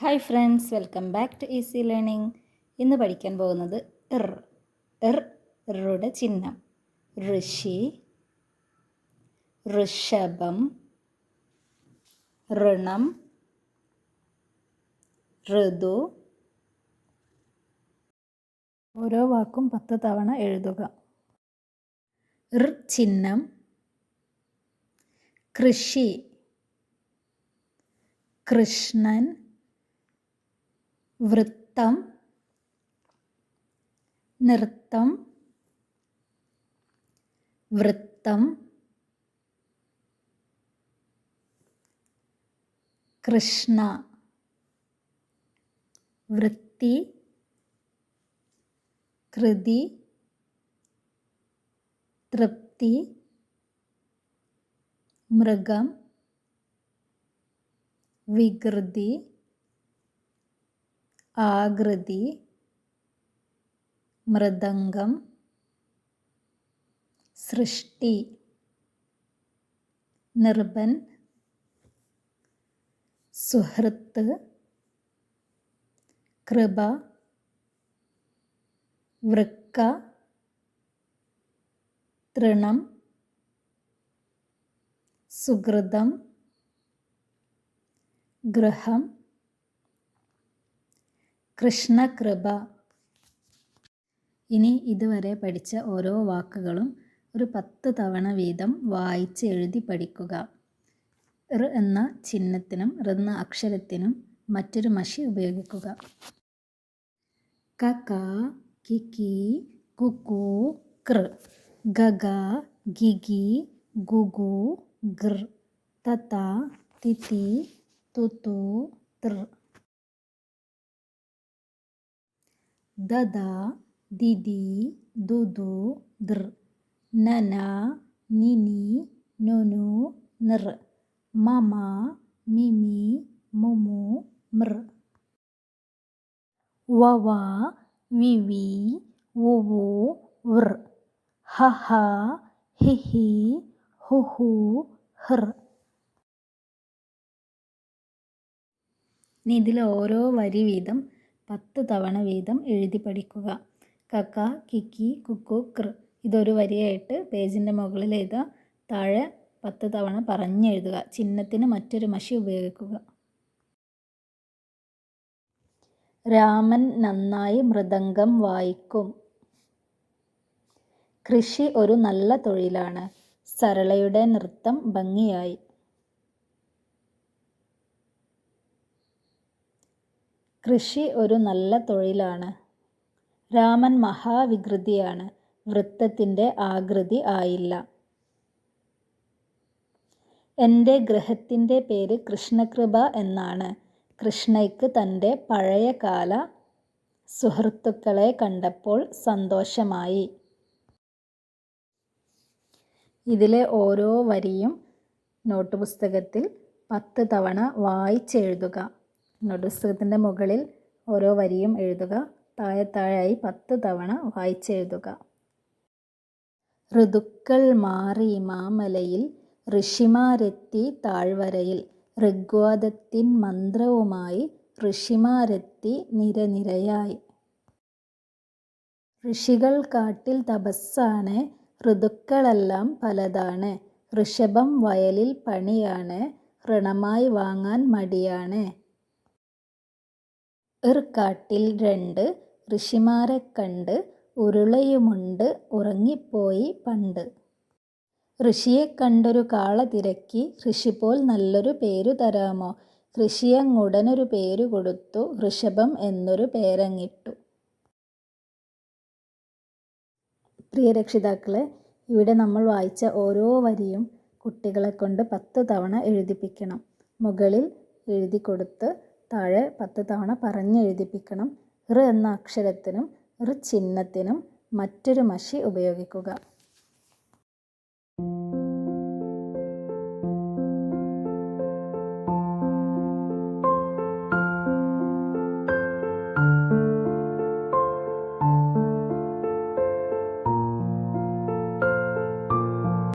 Hi friends welcome back to easy learning ഇന്ന് പഠിക്കാൻ പോകുന്നത് ഇർ ഇർ ഇറുടെ ചിഹ്നം. ഋഷി ഋഷഭം ഋണം ഋതു. ഓരോ വാക്കും പത്ത് തവണ എഴുതുക. ഇർ ചിഹ്നം കൃഷി കൃഷ്ണൻ വൃത്തം നൃത്തം വൃത്തം കൃഷ്ണ വൃത്തി കൃതി തൃപ്തി മൃഗം വികൃതി ആകൃതി മൃദംഗം സൃഷ്ടി നിർബൻ സുഹൃത്ത് കൃപ വൃക്ക തൃണം സുഹൃതം ഗൃഹം കൃഷ്ണകൃപ. ഇനി ഇതുവരെ പഠിച്ച ഓരോ വാക്കുകളും ഒരു പത്ത് തവണ വീതം വായിച്ച് എഴുതി പഠിക്കുക. ഋ എന്ന ചിഹ്നത്തിനും ഋ എന്ന അക്ഷരത്തിനും മറ്റൊരു മഷി ഉപയോഗിക്കുക. കക കിക്കി കുക്കു കൃ ഗഗ ഗിഗി ഗുഗു ഗൃ തത തിതി തുതു തൃ. ദദ ദിദി ദുദു ദൃ നന നിനി നുനു നിർ. മമ മിമി മുമു മൃ വവ വിവി വുവു വൃ ഹഹ ഹിഹി ഹുഹു ഹൃ ഇനി ഇതിൽ ഓരോ വരി വീതം പത്ത് തവണ വീതം എഴുതി പഠിക്കുക. കക്ക കിക്കി കുക്കു കൃ. ഇതൊരു വരിയായിട്ട് പേജിന്റെ മുകളിൽ എഴുതുക. താഴെ പത്ത് തവണ പറഞ്ഞെഴുതുക ചിഹ്നത്തിന് മറ്റൊരു മഷി ഉപയോഗിക്കുക. രാമൻ നന്നായി മൃദംഗം വായിക്കും. കൃഷി ഒരു നല്ല തൊഴിലാണ്. സരളയുടെ നൃത്തം ഭംഗിയായി. കൃഷി ഒരു നല്ല തൊഴിലാണ്. രാമൻ മഹാവികൃതിയാണ്. വൃത്തത്തിന്റെ ആകൃതി ആയില്ല. എന്റെ ഗ്രഹത്തിന്റെ പേര് കൃഷ്ണകൃപ എന്നാണ്. കൃഷ്ണയ്ക്ക് തന്റെ പഴയകാല സുഹൃത്തുക്കളെ കണ്ടപ്പോൾ സന്തോഷമായി. ഇതിലെ ഓരോ വരിയും നോട്ട് പുസ്തകത്തിൽ പത്ത് തവണ വായിച്ചെഴുതുക. നോട്ട് പുസ്തകത്തിന്റെ മുകളിൽ ഓരോ വരിയും എഴുതുക. താഴെ താഴെയായി പത്ത് തവണ വായിച്ചെഴുതുക ഋതുക്കൾ മാറി മാമലയിൽ ഋഷിമാരെത്തി താഴ്വരയിൽ ഋഗ്വാദത്തിൻ മന്ത്രവുമായി ഋഷിമാരെത്തി നിരനിരയായി. ഋഷികൾ കാട്ടിൽ തപസ്സാണ് ഋതുക്കളെല്ലാം പലതാണ്. ഋഷഭം വയലിൽ പണിയാണ് ഋണമായി വാങ്ങാൻ മടിയാണ്. ഇർക്കാട്ടിൽ രണ്ട് ഋഷിമാരെ കണ്ട് ഉരുളയുമുണ്ട് ഉറങ്ങിപ്പോയി പണ്ട്. ഋഷിയെ കണ്ടൊരു കാള തിരക്കി ഋഷി പോൽ നല്ലൊരു പേരു തരാമോ? ഋഷിയങ്ങുടനൊരു പേരു കൊടുത്തു ഋഷഭം എന്നൊരു പേരങ്ങിട്ടു. പ്രിയ രക്ഷിതാക്കളെ ഇവിടെ നമ്മൾ വായിച്ച ഓരോ വരിയും കുട്ടികളെ കൊണ്ട് പത്ത് തവണ എഴുതിപ്പിക്കണം. മുകളിൽ എഴുതി കൊടുത്ത് താഴെ പത്ത് തവണ പറഞ്ഞെഴുതിപ്പിക്കണം. ഋ എന്ന അക്ഷരത്തിനും ഋ ചിഹ്നത്തിനും മറ്റൊരു മഷി ഉപയോഗിക്കുക.